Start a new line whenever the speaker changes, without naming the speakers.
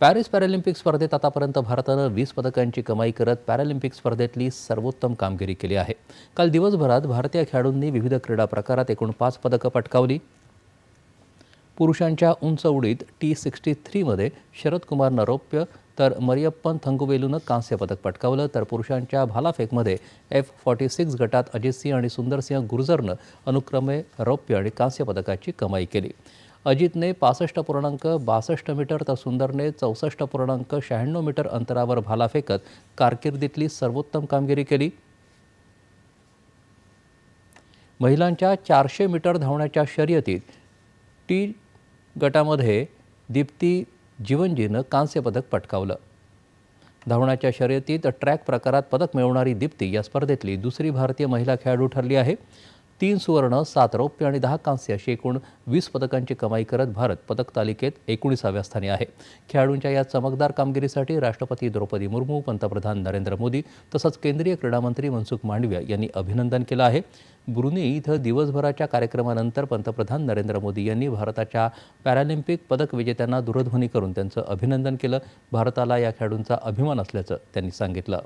Paris Paralympic स्पर्धेत आतापर्यंत भारतानं वीस पदकांची कमाई करत पॅरालिम्पिक स्पर्धेतली सर्वोत्तम कामगिरी केली आहे. काल दिवसभरात भारतीय खेळाडूंनी विविध क्रीडा प्रकारात एकूण पाच पदकं पटकावली. पुरुषांच्या उंच उडीत टी सिक्स्टी थ्रीमध्ये शरद कुमारनं रौप्य तर मरियप्पन थंगुवेलूनं कांस्य पदक पटकावलं तर पुरुषांच्या भालाफेकमध्ये एफ फॉर्टी सिक्स गटात अजितसिंह आणि सुंदरसिंह गुर्जरनं अनुक्रमे रौप्य आणि कांस्य पदकाची कमाई केली. अजितने पासष्ट पूर्णांक बासष्ट मीटर तर सुंदरने चौसष्ट पूर्णांक शहाण्णव मीटर अंतरावर भाला फेकत कारकिर्दीतली सर्वोत्तम कामगिरी केली. महिलांच्या चारशे मीटर धावण्याच्या शर्यतीत टी गटामध्ये दीप्ती जीवनजीनं कांस्य पदक पटकावलं. धावण्याच्या शर्यतीत ट्रॅक प्रकारात पदक मिळवणारी दीप्ती या स्पर्धेतली दुसरी भारतीय महिला खेळाडू ठरली आहे. तीन सुवर्ण सात रौप्य आणि दहा कांस्य अशी एकूण वीस पदकांची कमाई करत भारत पदक तालिकेत एकोणीसाव्या स्थानी आहे. खेळाडूंच्या या चमकदार कामगिरीसाठी राष्ट्रपती द्रौपदी मुर्मू पंतप्रधान नरेंद्र मोदी तसंच केंद्रीय क्रीडामंत्री मनसुख मांडविया यांनी अभिनंदन केलं आहे. ब्रुनी इथं दिवसभराच्या कार्यक्रमानंतर पंतप्रधान नरेंद्र मोदी यांनी भारताच्या पॅरालिम्पिक पदक विजेत्यांना दूरध्वनी करून त्यांचं अभिनंदन केलं. भारताला या खेळाडूंचा अभिमान असल्याचं त्यांनी सांगितलं.